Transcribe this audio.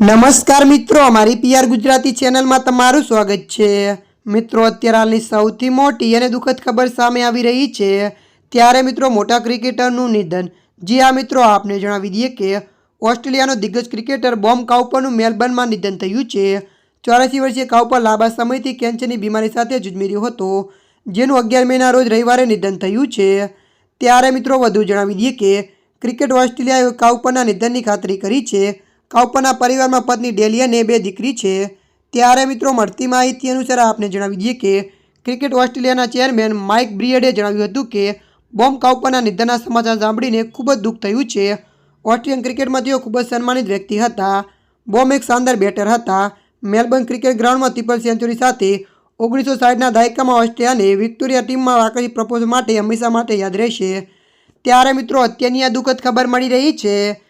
નમસ્કાર મિત્રો, અમારી પીઆર ગુજરાતી ચેનલમાં તમારું સ્વાગત છે. મિત્રો, અત્યારે હાલની સૌથી મોટી અને દુઃખદ ખબર સામે આવી રહી છે. ત્યારે મિત્રો, મોટા ક્રિકેટરનું નિધન. જી આ મિત્રો, આપને જણાવી દઈએ કે ઓસ્ટ્રેલિયાનો દિગ્ગજ ક્રિકેટર બોમ કાઉપરનું મેલબર્નમાં નિધન થયું છે. ચોરાસી વર્ષીય કાઉપર લાંબા સમયથી કેન્સરની બીમારી સાથે જુજમી રહ્યો હતો, જેનું અગિયાર મેના રોજ રવિવારે નિધન થયું છે. ત્યારે મિત્રો, વધુ જણાવી દઈએ કે ક્રિકેટ ઓસ્ટ્રેલિયાએ કાઉપરના નિધનની ખાતરી કરી છે. કાઉપરના પરિવારમાં પત્ની ડેલી અને બે દીકરી છે. ત્યારે મિત્રો મળતી માહિતી અનુસાર આપને જણાવી દઈએ કે ક્રિકેટ ઓસ્ટ્રેલિયાના ચેરમેન માઇક બ્રિયડે જણાવ્યું હતું કે બોમ્બ કાઉપરના નિધનના સમાચાર સાંભળીને ખૂબ જ દુઃખ થયું છે. ઓસ્ટ્રેલિયન ક્રિકેટમાં તેઓ ખૂબ જ સન્માનિત વ્યક્તિ હતા. બોમ્બ એક શાનદાર બેટર હતા. મેલબર્ન ક્રિકેટ ગ્રાઉન્ડમાં ત્રિપલ સેન્ચુરી સાથે ઓગણીસો સાઠના દાયકામાં ઓસ્ટ્રેલિયાને વિક્ટોરિયા ટીમમાં આકરી પ્રપોઝ માટે હંમેશા માટે યાદ રહેશે. ત્યારે મિત્રો અત્યારની આ દુઃખદ ખબર મળી રહી છે.